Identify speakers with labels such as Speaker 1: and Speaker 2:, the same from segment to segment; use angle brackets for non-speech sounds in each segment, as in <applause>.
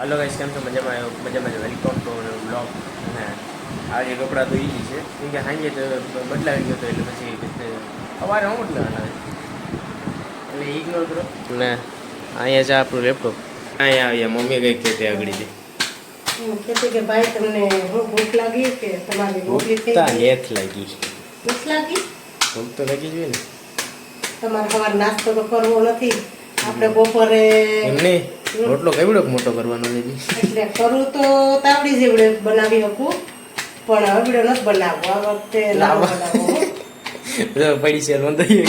Speaker 1: હાલો guys કેમ છો? મજામાં આવ્યો મજામાં વેલકમ ટુ બ્લોગ અને આજે કપડાં તો ઈજી છે. કેમ કે સાંજે તો બદલાવી ગયો હતો એટલે પછી સવારે હું બદલાવાના એટલે ઇગ્નોર કરો. ને અહીંયા છે આપણું લેપટોપ અહીંયા આવ્યા મમ્મી કંઈક કહેતી આગળ છે.
Speaker 2: હું કહેતી કે ભાઈ તમને હું ભૂખ લાગી કે તમારી થઈ
Speaker 1: ભૂખતા લાગી
Speaker 2: ભૂખ લાગી?
Speaker 1: ભૂખ તો લાગી જોઈએ ને.
Speaker 2: તમારે સવાર નાસ્તો તો કરવો નથી. આપણે બપોરે
Speaker 1: એમને રોટલો કેવડો મોટો કરવાનો છે
Speaker 2: એટલે કરું તો તાવડી જેવડે બનાવી શકું પણ હવડે નથી બનાવવો. આ વખતે લાવો
Speaker 1: લાવો. પડી છે નોંધાઈ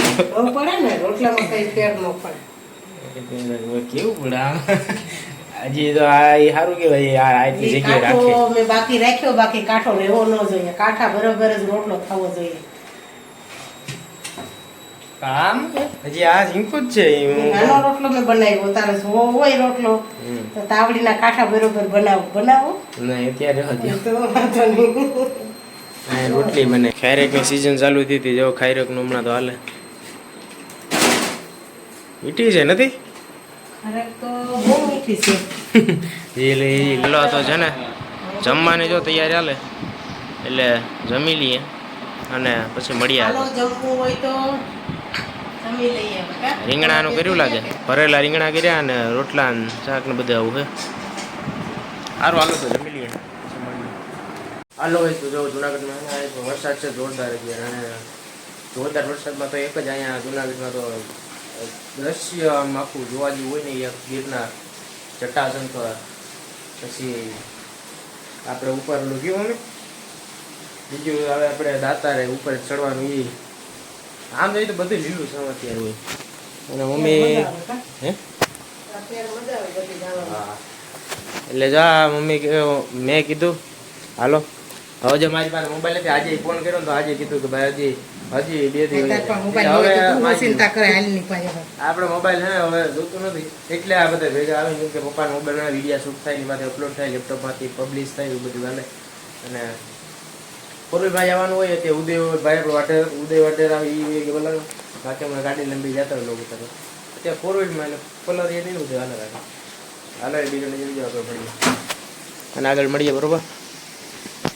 Speaker 2: પડે ને રોટલામાં કઈ ફેર ન પડે.
Speaker 1: કેવું પડે આમ? હજી તો આ સારું કહેવાય આ આટલી જગ્યાએ રાખે.
Speaker 2: મેં બાકી રાખ્યો બાકી કાંઠો લેવો ન જોઈએ. કાંઠા બરોબર જ રોટલો થવો જોઈએ.
Speaker 1: આમ હજી આ ઝીંકું જ છે
Speaker 2: નાનો રોટલો મેં બનાવ્યો તારે જો હોય રોટલો. તો તાવડીના કાંઠા બરોબર બનાવો. બનાવો?
Speaker 1: નહીં અત્યારે હજી. રોટલી બને ખાયરેકની સિઝન ચાલુ થઈ હતી જો ખાયરેકનું હમણાં તો હાલે. મીઠી છે નથી?
Speaker 2: ખરેખ તો છે.
Speaker 1: ને. જમવાની જો તૈયારી હાલે. એટલે જમી લઈએ અને પછી મળીએ
Speaker 2: જમવું હોય તો.
Speaker 1: રીંગણાનું કર્યું લાગે? ભરેલા રીંગણા કર્યા અને રોટલા ને શાક ને બધું આવું છે સારું હાલો તો જમી લઈએ. હાલો હોય તો જો જુનાગઢમાં વરસાદ છે જોરદાર અત્યારે અને જોરદાર વરસાદમાં તો એક જ અહીંયા જુનાગઢમાં તો દ્રશ્ય આમ આખું જોવા જેવું હોય ને, એક ગીરના જટાશંકર પછી આપણે ઉપર ઓલું ગયું અમે બીજું હવે આપણે દાતારે ઉપર ચડવાનું એ આમ જોઈએ તો બધું લીલું છે અત્યારે. હોય અને મમ્મી? હે? એટલે જા મમ્મી મેં કીધું હાલો હવે જે મારી પાસે મોબાઈલ હતી આજે ફોન કર્યો તો આજે કીધું કે ભાઈ હજી હજી બે દિવસ. આપણે મોબાઈલ હે હવે જોતું નથી. એટલે આ બધા ભેગા આવે કેમ કે પપ્પાના મોબાઈલમાં વિડીયા શૂટ થાય એની માથે અપલોડ થાય લેપટોપમાંથી પબ્લિશ થાય એવું બધું હાલે. અને ભાઈ આવવાનું હોય તે ઉદય ભાઈ વાટે ઉદય વાટેર આવે એ કે બોલાવે બાકી અમે ગાડી લંબી જતા હોય લોકો તરફ અત્યારે ફોર વ્હીલમાં એટલે કલર એ નહીં ઉદય હાલે રાખે. હાલે બીજો જઈ જવા તો પડીએ અને આગળ મળીએ બરોબર?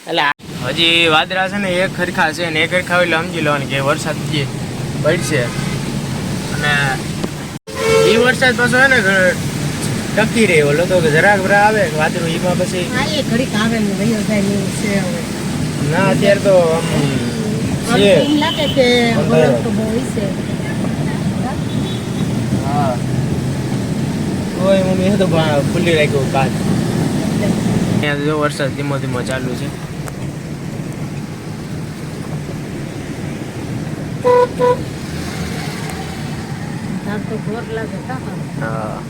Speaker 1: એટલે હજી વાદળા છે ને એક ખરખા છે ને એક ખરખા એટલે સમજી લેવાનું કે વરસાદ જે પડશે. અને એ વરસાદ પાછો છે ને ટકી રહ્યો. ઓલો તો કે જરાક ભરા આવે વાદરું એમાં પછી
Speaker 2: હા, ઘડીક આવે એવું છે હવે.
Speaker 1: ના અત્યારે તો આમ છે.
Speaker 2: લાગે કે વરસ તો બહુ હશે.
Speaker 1: હા. ઓય મમ્મી તો ખુલ્લી રાખ્યું કાચ અહીંયા જો વરસાદ ધીમો ધીમો ચાલુ છે. હા.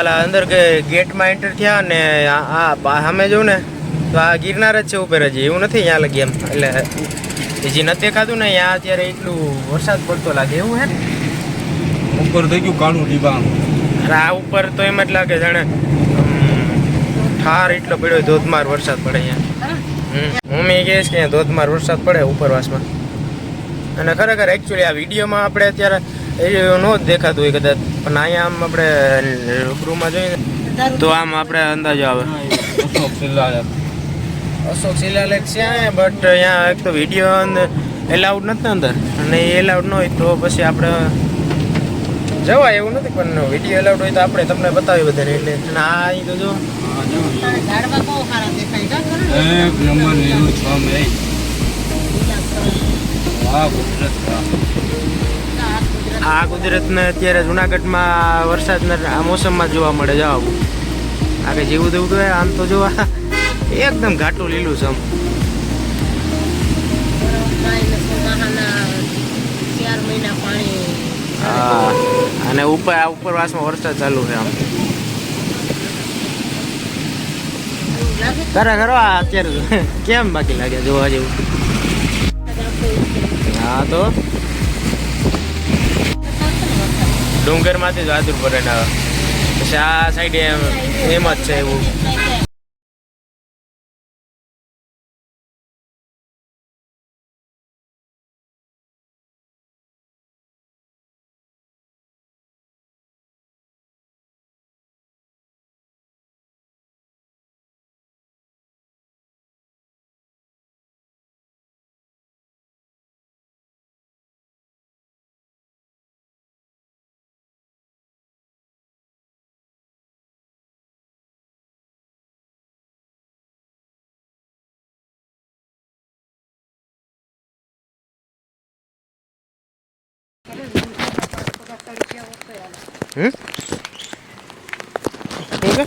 Speaker 1: અંદર કે ગેટમાં એન્ટર થયા અને આ સામે જોઉં ને તો આ ગિરનાર જ છે ઉપર હજી. એવું નથી અહીંયા લગી એમ. એટલે હજી નથી દેખાતું ને અહીંયા અત્યારે એટલું વરસાદ પડતો લાગે. એવું હે?
Speaker 3: ઉપર થઈ ગયું કાળું ડીબા
Speaker 1: અરે આ ઉપર તો એમ જ લાગે જાણે ઠાર એટલો પડ્યો ધોધમાર વરસાદ પડે અહીંયા.
Speaker 2: હું
Speaker 1: મેં મમ્મી કહે છે કે ધોધમાર વરસાદ પડે ઉપરવાસમાં. અને ખરેખર એકચ્યુઅલી આ વિડીયોમાં આપણે અત્યારે એ નો જ દેખાતું હોય કદાચ. પણ અહીંયા આમ આપણે રૂબરૂમાં જોઈએ તો આમ આપણે અંદાજો આવે.
Speaker 3: અશોક શિલાલેખ.
Speaker 1: અશોક શિલાલેખ છે બટ અહીંયા એક તો વીડિયો એલાઉડ નથી ને અંદર. અને એ એલાઉડ ન હોય તો પછી આપણે જવાય એવું નથી પણ વીડિયો એલાઉડ હોય તો આપણે તમને બતાવી બધાને. એટલે અને આ અહીં તો જો?
Speaker 3: એક નંબર લીલું છમ એ વાહ કુદરત વાહ.
Speaker 2: આ
Speaker 1: કુદરતને અત્યારે જુનાગઢમાં વરસાદના મોસમમાં જોવા મળે જાવ આગળ જેવું તેવું તો આમ તો જોવા <laughs> એકદમ ઘાટું લીલું છે આમ. અને ઉપર આ ઉપરવાસમાં વરસાદ ચાલુ છે આમ. ખરા ખરો અત્યારે <laughs> કેમ બાકી લાગે જોવા જેવું? હા તો? ડુંગરમાંથી જ વાદળ ભરે ને આવે પછી આ સાઈડે એમ જ છે એવું. હમ શું કે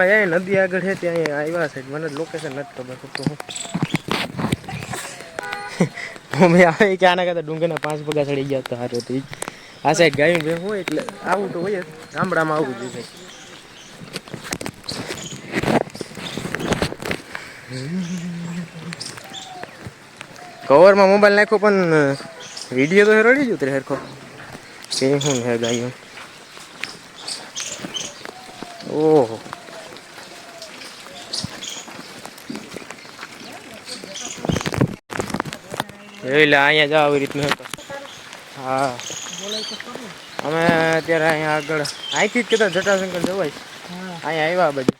Speaker 1: જાય નદી આગળ છે ત્યાં અહીંયા આવ્યા છે. મને લોકેશન નથી ખબર તો હું. <laughs> અમે આવે કે આના કરતા ડુંગરના પાંચ પગા ચડી ગયા તો સારું હતું. આ સાઈડ ગાયું ભેં હોય એટલે આવું તો હોય જ. ગામડામાં આવું જોઈએ કવરમાં મોબાઈલ નાખ્યો પણ વીડિયો તો રડી જ ઉતરે હરખો. કે શું હે ગાયું ઓહો. એટલે અહીંયા જાવ આવી રીતનું હતું હા. અમે અત્યારે અહીંયા આગળ અહીંથી જ કદાચ જટાશંકર જવાય. અહીંયા આવ્યા બધું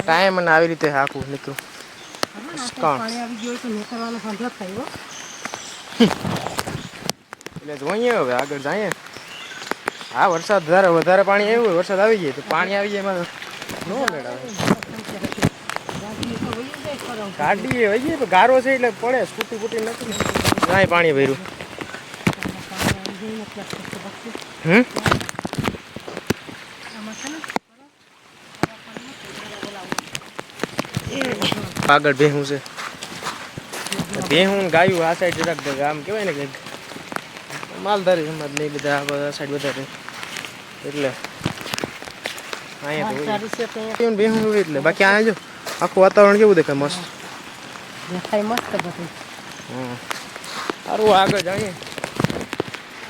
Speaker 1: ટાઈમ અને આવી રીતે આખું એટલે જોઈએ હવે આગળ જઈએ. હા વરસાદ વધારે વધારે પાણી આવ્યું વરસાદ આવી જાય તો પાણી આવી જાય એમાં નો મેળ ગાડી હોય છે તો ગારો છે એટલે પડે સ્કૂટી ફૂટી નથી. જાય પાણી ભર્યું. હમ? આગળ ભેહું છે. ભેહું ને ગાયું આ સાઈડ જરાક જરાક આમ કહેવાય ને કે માલધારી સમાજ ને એ બધા આ બધા સાઈડ વધારે. એટલે અહીંયા તો હોય. ભેહું હોય એટલે. બાકી આ જો આખું વાતાવરણ કેવું દેખાય? મસ્ત.
Speaker 2: દેખાય મસ્ત બધું.
Speaker 1: હમ. સારું આગળ જઈએ.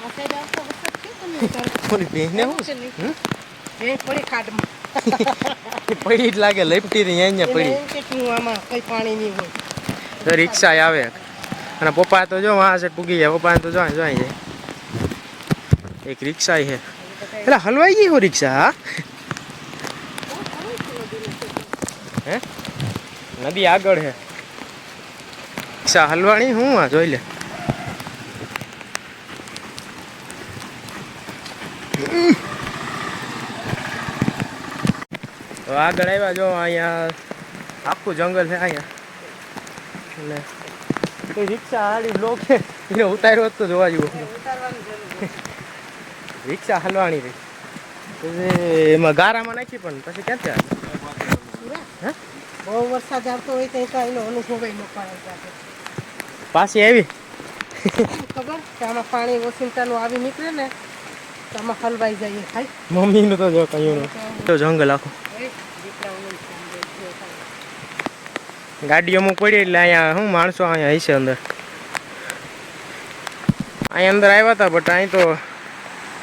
Speaker 2: આ સાઈડ આવતો વખત છે તમને તારે?
Speaker 1: ઓલી ભેંને શું છે હમ?
Speaker 2: એ પડી ખાડમાં
Speaker 1: એ પડી જ લાગે લપટી રહી અહીંયા પડી.
Speaker 2: કેટલું આમાં કઈ પાણી નહીં હોય.
Speaker 1: તો રિક્ષા આવે. અને પપ્પા તો જો આ સાઈડ પૂગી જાય. પપ્પા તો જોઈ જોઈ જાય. એક રિક્ષા છે. એટલે હલવાઈ ગઈ હો રિક્ષા હા? હે? નદી આગળ છે. રિક્ષા હલવાણી હું આ જોઈ લે. તો આગળ આવ્યા જો અહીંયા આખું જંગલ છે અહીંયા. એટલે કોઈ રિક્ષા હાડી બ્લોક છે એને ઉતાર્યો હોત તો જોવા જેવું રિક્ષા હલવાની રહી. એમાં ગારામાં નાખી પણ પછી ક્યાંથી આવે હે?
Speaker 2: બહુ વરસાદ આવતો હોય તો એનો અનુભવ એનો
Speaker 1: પાછી આવી?
Speaker 2: ખબર? કે આમાં પાણી ઓસિંતાનું આવી નીકળે ને તો આમાં હલવાઈ જઈએ ખાઈ
Speaker 1: મમ્મીનું તો જો કહ્યું તો જંગલ આખું. ગાડી અમુક પડી એટલે અહીંયા શું માણસો અહીંયા હશે અંદર? અહીંયા અંદર આવ્યા હતા બટ અહીં તો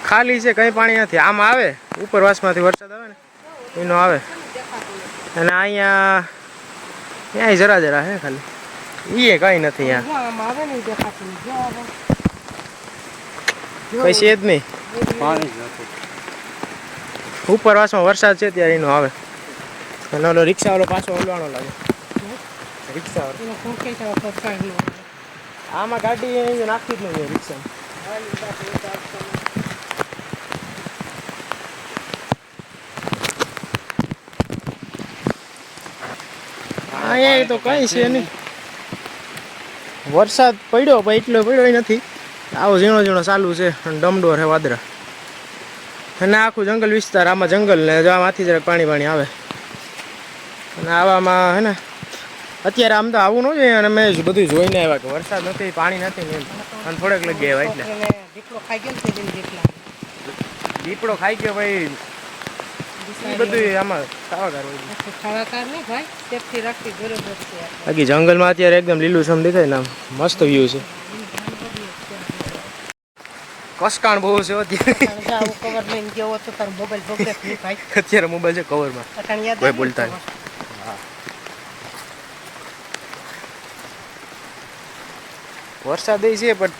Speaker 1: ખાલી છે કંઈ પાણી નથી. આમ આવે? ઉપરવાસમાંથી વરસાદ આવે ને? એનો આવે. અને અહીંયા ત્યાં જરા જરા હે ખાલી. એ કંઈ નથી અહીંયા.
Speaker 2: જો આમાં આવે ને ઈ દેખાતું. નહીં. જો આવે. જો
Speaker 1: કઈ છે જ નહીં. ઉપરવાસમાં વરસાદ છે ત્યારે એનો આવે. અને ઓલો રિક્ષાવાળો પાછો ઓલવાનો લાગે.
Speaker 2: આવે.
Speaker 1: આમાં ગાડી નાખી જ નહીં રિક્ષા અહીંયા તો કઈ છે નહીં વરસાદ પડ્યો પણ એટલો પડ્યો નથી આવો ઝીણો ઝીણો ચાલુ છે અને ડમડોર છે વાદરા અને આખું જંગલ વિસ્તાર આમાં જંગલ ને જો આમાંથી જરાક પાણી પાણી આવે અને આવામાં હે ને અત્યારે આમ તો આવું ન જોઈએ અને મેં બધું જોઈને આવ્યા કે વરસાદ નથી પાણી નથી ને એમ. અને થોડેક લગી આવ્યા એટલે.
Speaker 2: દીપડો ખાઈ ગયો
Speaker 1: દીપડો ખાઈ ગયો ભાઈ. બાકી જંગલમાં અત્યારે એકદમ લીલુંછમ દેખાય ને આમ. મસ્ત વ્યૂ છે. કસકાણ બહુ છે અત્યારે.
Speaker 2: મોબાઈલ
Speaker 1: છે કવરમાં કોઈ બોલતા. વરસાદ છે, પણ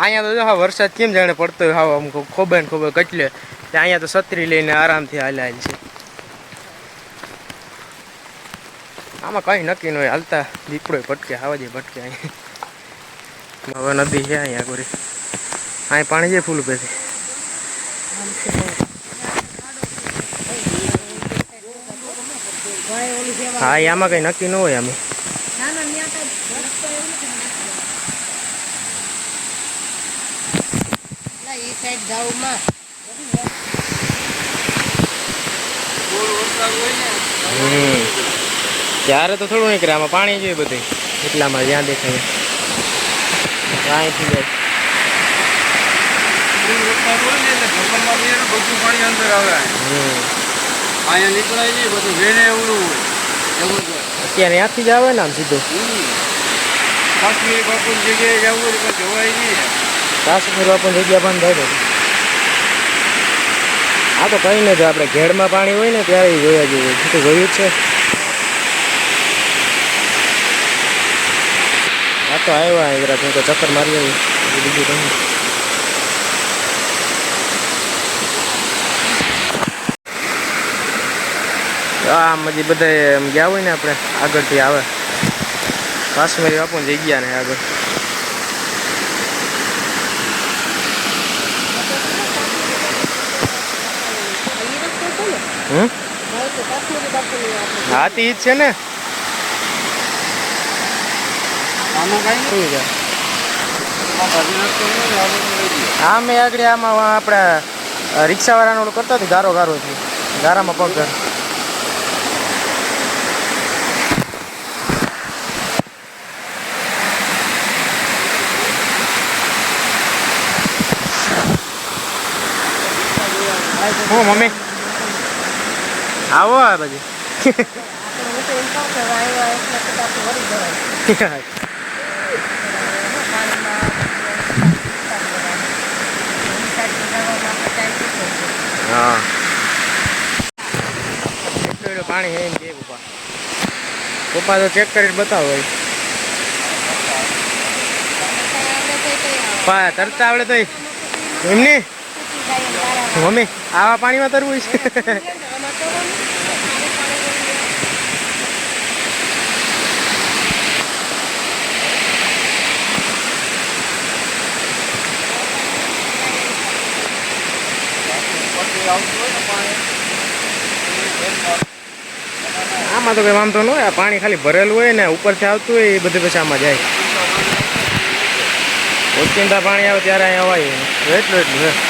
Speaker 1: અહીંયા તો હા, વરસાદ કેમ જાણે પડતો હોય, હાવ આમ ખોબે ને ખોબે કચલે અહીંયા તો છત્રી લઈને આરામથી હાલ્યા હાલ છે. આમાં કંઈ નક્કી ન હોય, હાલતા દીપડો ભટકે આવા જે ભટકે અહીંયા. હવે નદી છે અહીંયા કોરી અહીં પાણી છે ફૂલ પેથી
Speaker 2: આમ છે બહુ. વાય ઓલી સેવા
Speaker 1: હા એ આમાં કઈ નક્કી ન હોય આમાં
Speaker 2: ના ના ન્યા કાંઈ રસ્તો એવો નથી નાખ્યો. ના એ સાઈડ જાઉમાં
Speaker 1: હમ ત્યારે તો થોડું નીકળે આમાં પાણી જોઈએ બધું એટલામાં જ્યાં દેખાય અહીંથી જાય
Speaker 3: વરસાદ હોય ને એટલે જંગલમાંથી એને બધું પાણી અંદર આવે
Speaker 1: હમ
Speaker 3: અહીંયા નીકળાય નહીં બધું વેને એવડું હોય જબરદસ્ત
Speaker 1: અત્યારે ત્યાંથી જ આવે ને આમ સીધો.
Speaker 3: કાશ્મીર બાપુની જગ્યાએ જવું પણ જવાય નહીં
Speaker 1: કાશ્મીર બાપુ જગ્યા બંધ થાય આ તો કઈ નથી, આપણે ઘેડમાં પાણી હોય ને ત્યારે જોયા જોઈએ. તો જોયું જ છે. આ તો આવ્યા જરા તો ચક્કર મારી આવી. બીજું કંઈ આમ હજી બધા એમ ગયા હોય ને આપણે, આગળથી આવે. કાશ્મીરી બાપુ ગયા ને આગળ. હા તે ઈ છે ને. હા મેં આગળ આમાં આપણે રિક્ષાવાળાનો કરતા હતી, ગારો ગારો હતી ગારામાં પગ હું મમ્મી? આવો આ
Speaker 2: બધી હું.
Speaker 1: પાણી હે એમ પપ્પા પપ્પા તો ચેક કરીને બતાવો તરતા આવડે તો એમની મમ્મી આવા પાણીમાં તરવું છે. આમાં તો કઈ વાંધો ન હોય. આ પાણી ખાલી ભરેલું હોય ને ઉપરથી આવતું હોય એ બધું પછી આમાં જાય. ઓચિંતા પાણી આવે ત્યારે અહીં અવાય. એટલું એટલું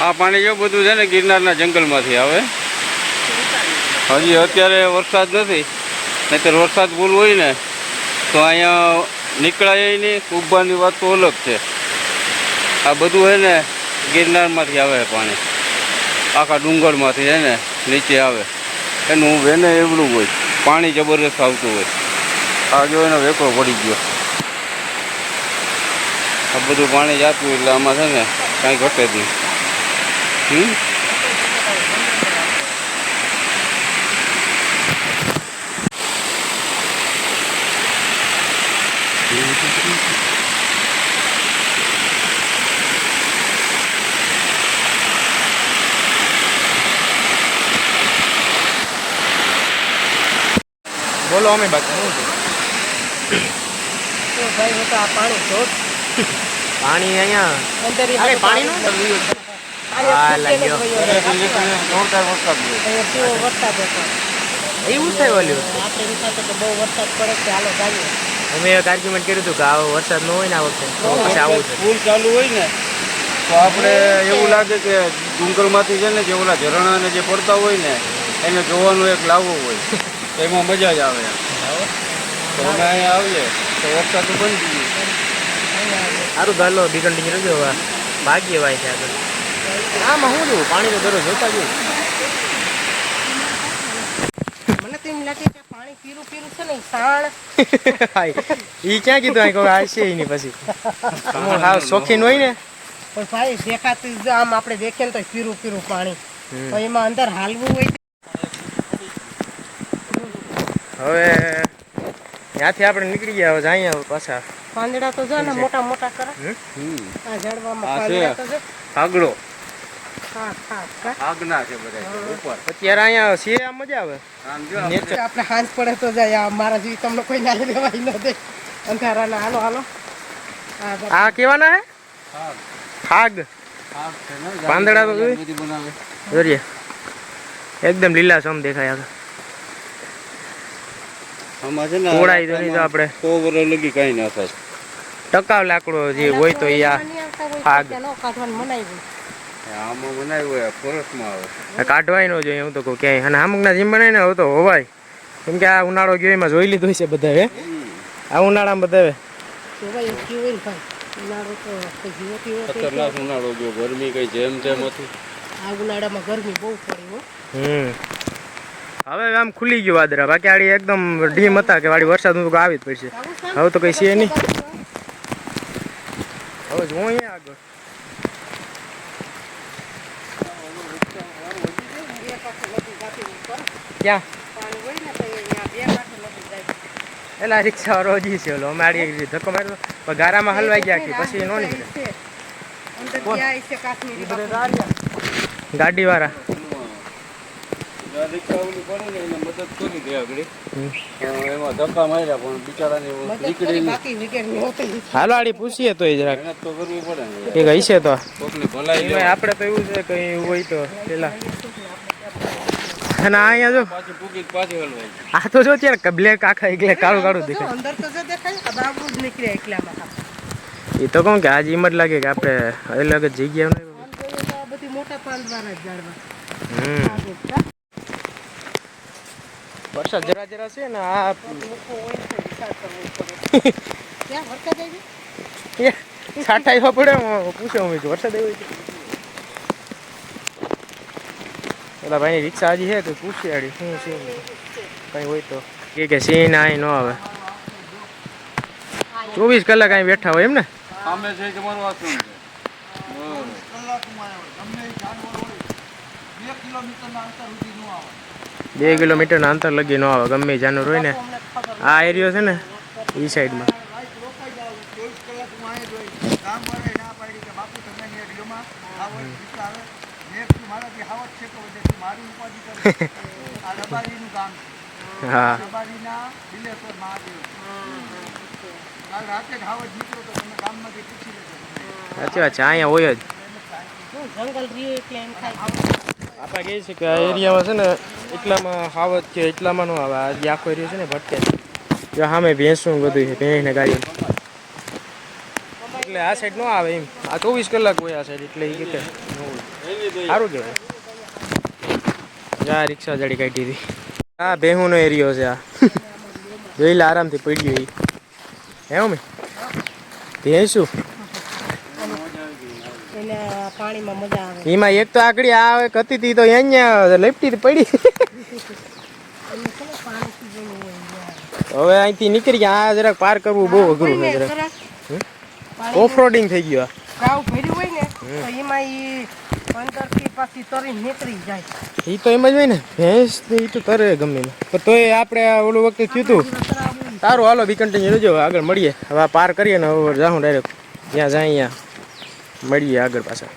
Speaker 3: આ પાણી જો બધું છે ને ગિરનારના જંગલમાંથી આવે. હજી અત્યારે વરસાદ નથી, નહીંતર વરસાદ ફૂલ હોય ને, તો અહીંયા નીકળાય નહીં ઉભાની વાત તો અલગ છે. આ બધું છે ને ગિરનારમાંથી આવે પાણી. આખા ડુંગરમાંથી છે ને નીચે આવે. એનું વેને એવડું હોય, પાણી જબરદસ્ત આવતું હોય. આ જો એનો વેકળો પડી ગયો. આ બધું પાણી જાતું એટલે આમાં છે ને કાંઈ ઘટે જ નહીં. હમ
Speaker 1: બોલો અમે બાકી શું છે
Speaker 2: તો ભાઈ હું તો આ પાણી જોત
Speaker 1: પાણી અહીંયા
Speaker 2: અંદર ઈ
Speaker 1: અરે
Speaker 2: બધું
Speaker 1: પાણીનું
Speaker 2: પાણી
Speaker 1: હા, એવું થાય.
Speaker 2: બહુ વરસાદ પડે છે હાલો જાઈએ
Speaker 1: અમે એક આર્ગ્યુમેન્ટ કર્યું હતું કે આવો વરસાદ ન હોય ને આ વખતે પછી આવું છે.
Speaker 3: ફૂલ ચાલુ હોય ને તો આપણે એવું લાગે કે ડુંગરમાંથી છે ને જે ઓલા ઝરણા ને જે પડતા હોય ને એને જોવાનું એક લાવવું હોય. તો એમાં મજા જ આવે તો અમે અહીંયા આવીએ તો વરસાદ તો બંધ ગયો
Speaker 1: સારું ગાલો બી કન્ટિન્યુ રહેજો ભાગ્ય વાય છે આગળ. આમાં શું જોવું પાણી તો દરરોજ જોતા જોયું
Speaker 2: મને તો એમ લાગે કે પાણી પીરું પીરું છે ને સાણ. <laughs>
Speaker 1: ઈ ક્યાં કીધું અહીં કોઈ આ ઈ નહીં પછી. હું હાવ શોખીન હોય ને.
Speaker 2: પણ ભાઈ દેખાતું જ આમ આપણે દેખીએ ને તો પીરું પીરું પાણી. તો એમાં અંદર હાલવું હોય
Speaker 1: હવે ત્યાંથી આપણે નીકળી ગયા હવે જઈએ હવે પાછા.
Speaker 2: પાંદડા તો જો ને મોટા મોટા કરે.
Speaker 1: હમ?
Speaker 3: હમ
Speaker 2: આ ઝાડવામાં પાંદડા તો જો.
Speaker 3: આગળો
Speaker 2: હા હા હા.
Speaker 3: આગના છે બધા ઉપર.
Speaker 1: અત્યારે અહીંયા છીએ મજા આવે.
Speaker 3: આમ જો
Speaker 1: નેચર
Speaker 2: આપણે હાંજ પડે તો જાય મારા જેવી તમને કોઈ ના દેવાય ન દે. અંધારાના હાલો હાલો. હા
Speaker 1: આ કેવાના હે. ફાગ પાંદડા તો જોઈએ એકદમ લીલાછમ દેખાય આગળ. તો નહીં તો આપણે.
Speaker 3: સો વર્ષ લગી કાંઈ ના થાય.
Speaker 1: ટકાવ લાકડો જે હોય તો એ આ આગ.
Speaker 2: કાઢવાનું મનાઈ ગયું
Speaker 3: આમાં બનાવ્યું હોય ફોરેસ્ટમાં આવે.
Speaker 1: કાઢવાય ન જોઈએ હું તો કહું ક્યાંય. અને અમુકના જીમ બનાવીને હવે તો હોવાય. કેમ કે આ ઉનાળો ગયો એમાં જોઈ લીધું છે બધા આ ઉનાળામાં બધા
Speaker 2: ઉનાળો
Speaker 3: ખતરનાક ગયો ગરમી કઈ જેમ જેમ હતી.
Speaker 2: આ ઉનાળામાં ગરમી બહુ પડી હો.
Speaker 1: હમ. હવે આમ ખુલી ગયું વાદરા બાકી આડી એકદમ ડીમ હતા કે વાડી વરસાદનું આવી જ પડશે. હવે તો કઈ છે નહીં. હવે જોઉં અહીંયા આગળ. ક્યાં
Speaker 2: પાણી હોય ને તો અહીંયા બે કાંઠે નથી જાય
Speaker 1: એલા રિક્ષા વાળો હજી છે ઓલો અમારી એક ધક્કો માર્યો. પણ ગારામાં હલવાઈ ગયા કે પછી નો નીકળે. ગાડી વાળા હાલો આડી પૂછીએ તો જરાક.
Speaker 3: તો કરવી પડે ને.
Speaker 1: એક હશે તો?
Speaker 3: કોકને ભલાઈ
Speaker 1: એમાં
Speaker 3: જાય
Speaker 1: આપણે તો એવું છે કઈ હોય તો પેલા. અને આ અહીંયા જો
Speaker 3: પાછી પૂકી પાછી હલવાઈ
Speaker 1: આ તો જો ત્યારે બ્લેક આખા એટલે કાળું કાળું
Speaker 2: તો
Speaker 1: દેખાય
Speaker 2: અંદર તો જો દેખાય આ બાબુ જ નીકળ્યા એકલામાં ખાલી.
Speaker 1: એ તો કહું કે આજ એમ જ લાગે કે આપણે અલગ જ જગ્યા
Speaker 2: આમ જોઈએ તો આ બધી મોટા પાંદડાના જ ઝાડવા
Speaker 1: હમ
Speaker 2: લાગે છે. હા?
Speaker 1: વરસાદ જરા જરા છે ને આ
Speaker 2: મૂકો હોય તો વિચાર કરવો પડે. ક્યાં વરસાદ આવી?
Speaker 1: છાંટા એવા પડે હું પૂછ્યો હું કીધું, વરસાદ આવ્યો છે પેલા ભાઈની રિક્ષા હજી છે તો પૂછી શું છે કઈ હોય તો. કે કે સીન આઈ ન આવે. ચોવીસ કલાક અહીં બેઠા હોય એમ ને?
Speaker 3: સામે છે તમારું આશ્રમ છે.
Speaker 1: બે કિલોમીટરના અંતર લગી ન આવે ગમે એ જાનવર હોય ને. આ એરિયો છે ને એ સાઈડમાં. <laughs> હા. સાચી વાત છે અહીંયા હોય જ.
Speaker 2: જંગલ રહ્યું એટલે એમ થાય
Speaker 1: આપણે કહીએ છીએ કે આ એરિયામાં છે ને એટલામાં હાવત કે એટલામાં ન આવે આજે જે આખો એરિયો છે ને ભટકે જો સામે ભેંસું બધું છે ભેંસ ને ગાડી એટલે આ સાઈડ ન આવે એમ. આ ચોવીસ કલાક હોય આ સાઈડ એટલે એ કે હોય. સારું કહેવાય. આ રિક્ષા જડી કાઢી હતી. આ ભેહુનો એરિયો છે આ. જોઈ લે આરામથી પડી ગઈ. હે મેં ભેંસું એમાં એક તો આગળ આ હતી તી તો અહીંયા લપટી પડી. હવે અહીંથી નીકળી ગયા. આ જરાક પાર કરવું બહુ અઘરું છે જરાક. ઓફ રોડિંગ થઈ ગયું આ.
Speaker 2: હોય ને તો એમાં પાછી તરી નીકળી જાય.
Speaker 1: એ તો એમ જ હોય ને ભેંસ એ તો તરે ગમે ને. પણ તોય આપણે ઓલું વખતે થયું હતું સારું હાલો બી કન્ટિન્યુ રહેજો. આગળ મળીએ. હવે પાર કરીએ ને હવે જાઉં ડાયરેક્ટ જ્યાં જાય અહીંયા મળીએ આગળ પાછા.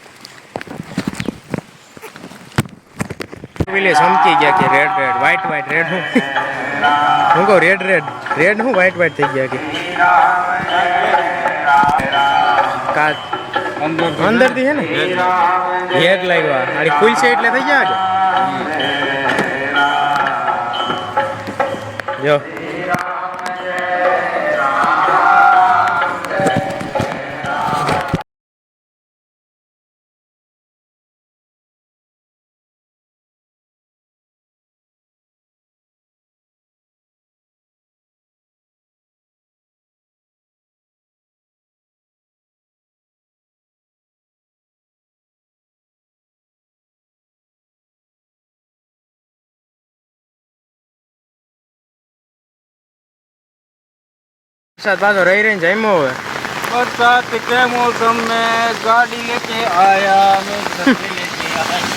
Speaker 1: વિલે ચમકી ગયા કે red red white white red હું? હું કહું રેડ રેડ રેડ હું વ્હાઈટ વ્હાઈટ થઈ ગયા કે? કાચ અંદરથી છે ને? હેડ લાગ્યા. આડી ફૂલ છે એટલે થઈ ગયા જો. વરસાદ પાછો રહી રહીને જમ્યો હવે.
Speaker 3: વરસાદ કે મોસમ મે ગાડી લેકે આયા મે લેકે આયા.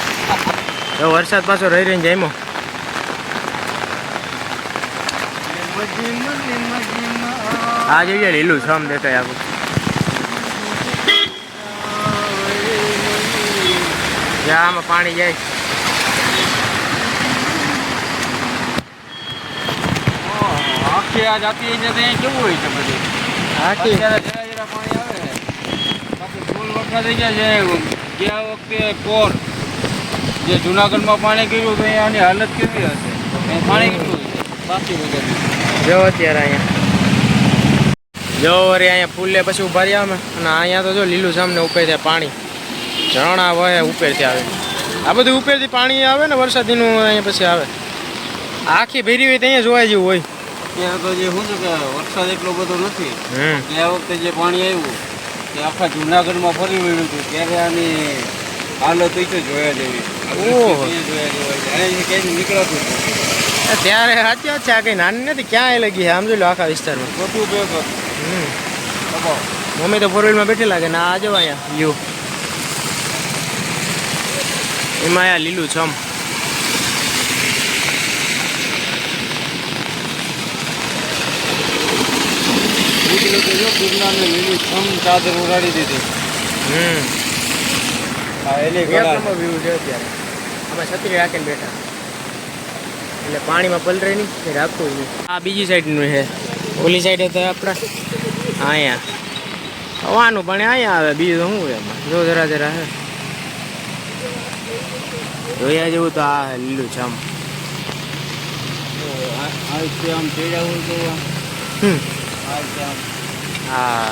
Speaker 1: તો વરસાદ પાછો રહી રહીને જમ્યો. આ જોઈએ લીલું છમ દેખાય આખું. જ્યાં આમાં પાણી જાય.
Speaker 3: આખી આ જાતી છે તો અહીંયા કેવું હોય છે બધું? અત્યારે જરા જરા પાણી આવે. ફૂલ વરસાદ થઈ ગયા છે ગયા વખતે પોર જે જુનાગઢમાં પાણી ગયું તો આની હાલત કેવી હશે? પાણી કેટલું છે? બાકી વગર
Speaker 1: જો અત્યારે અહીંયા. જો અરે અહીંયા ફૂલે પછી ઊભા રહ્યા અમે. અને અહીંયા તો જો લીલું સામને ઉપરથી પાણી. ઝરણા વહે ઉપરથી આવે. આ બધું ઉપરથી પાણી આવે ને વરસાદીનું અહીંયા પછી આવે. આખી ભેરી હોય તો અહીંયા જોવા જેવું હોય.
Speaker 3: ત્યાં તો જે શું છે કે વરસાદ એટલો બધો નથી. ગયા વખતે જે પાણી આવ્યું તે આખા જુનાગઢમાં ફરી વળ્યું હતું. ત્યારે આની હાલત છે જોયા જેવી. આ ત્યાં જોયા જેવા. ક્યાંય નીકળાતું
Speaker 1: ત્યારે સાચી વાત છે આ કઈ નાની નથી ક્યાં લગી આમ જોઈ લો આખા વિસ્તારમાં.
Speaker 3: ભેગું.
Speaker 1: હમ. મમ્મી તો ફોર વ્હીલમાં બેઠેલા કે ના આ જો અહીંયા વ્યૂ એમાં અહીંયા લીલું છમ
Speaker 3: નીકળ્યું તો જો ગિરનારને લીલી છમ ચાદર ઉડાડી દીધી.
Speaker 1: હમ.
Speaker 3: આ એલી કળા.
Speaker 1: વ્યૂ છે અત્યારે. અમે છત્રી રાખીને બેઠા. એટલે પાણીમાં પલરે નહીં રાખતું નહીં. આ બીજી સાઈડનું છે. ઓલી સાઈડ તો આપણા. અહીંયા. હવાનું પણ અહીંયા આવે બીજું તો શું એમાં? જો જરા જરા હે. જોયા જેવું તો આ લીલું છે
Speaker 3: આમ. આ આમ ચડ્યા હોય તો
Speaker 1: હમ.
Speaker 3: આમ
Speaker 1: હા.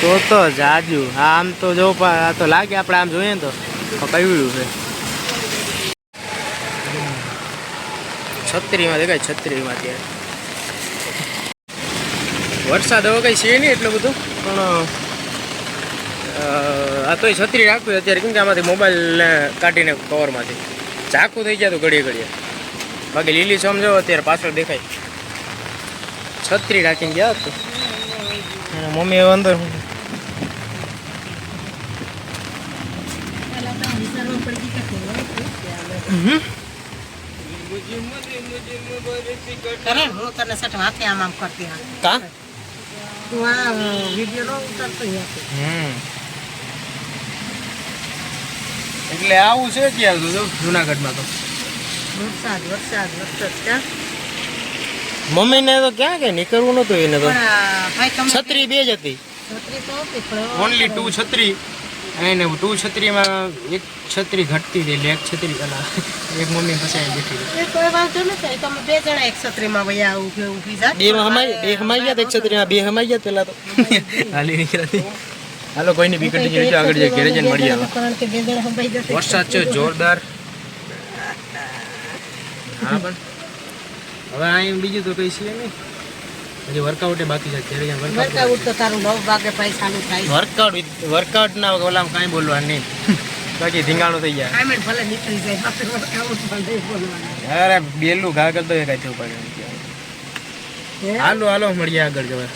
Speaker 1: તો તો જાજુ. આમ તો જો, પણ આ તો લાગે આપણે આમ જોઈએ ને તો. કયું છે? છત્રીમાં દેખાય છત્રીમાં અત્યારે વરસાદ હવે કઈ છે નહીં એટલો બધો, પણ આ તોય છત્રી રાખવી અત્યારે, કેમ કે આમાંથી મોબાઈલ કાઢીને કવરમાંથી ઝાખું થઈ ગયા તો ઘડીએ ઘડીએ. બાકી લીલી સમજો અત્યારે પાછળ દેખાય. છત્રી રાખીને ગયા તો. અને મમ્મી અંદર હમ?
Speaker 2: કરે હું તને સટ હાથે આમ આમ કરતી હા તું આ વીડિયો
Speaker 1: હમ. એટલે આવું છે ત્યાં જુનાગઢમાં તો.
Speaker 2: વરસાદ વરસાદ વરસાદ ક્યાં
Speaker 1: મમ્મીને તો ક્યાં કે નીકળવું નતું એને તો. છત્રી બે જ હતી. ઓનલી ટુ છત્રી. એને ટુ છત્રીમાં એક છત્રી ઘટતી હતી એટલે એક છત્રી પેલા એક મમ્મી ફસાઈ બેઠી હતી.
Speaker 2: કોઈ વાંધો નથી તમે બે જણા એક છત્રીમાં વયા ઊભી ઊભી જા
Speaker 1: બે હમાઈ બે હમાઈ ગયા તા એક છત્રીમાં બે હમાઈ ગયા પેલા તો. <laughs> હાલી નીકળ્યા હાલો કોઈની બી કંટીન્યુ છે આગળ જઈએ ઘરે જઈને મળી આવે વરસાદ છે જોરદાર. હા પણ હવે અહીં બીજું તો કઈ છે નહીં. હજી વર્કઆઉટ બાકી છે ઘરે જઈને વર્કઆઉટ
Speaker 2: વર્કઆઉટ તો તારું નવ વાગે પછી ચાલુ થાય.
Speaker 1: વર્કઆઉટ વર્કઆઉટ ના ઓલામાં કાંઈ બોલવા નહીં. બાકી ધીંગાણું થઈ જાય
Speaker 2: પેમેન્ટ ભલે નીકળી જાય વર્કઆઉટ પણ બોલવાનું.
Speaker 1: અરે બેલું ઘા કરતો એ કાંઈ થયું પડે હાલો હાલો મળીએ આગળ જવા.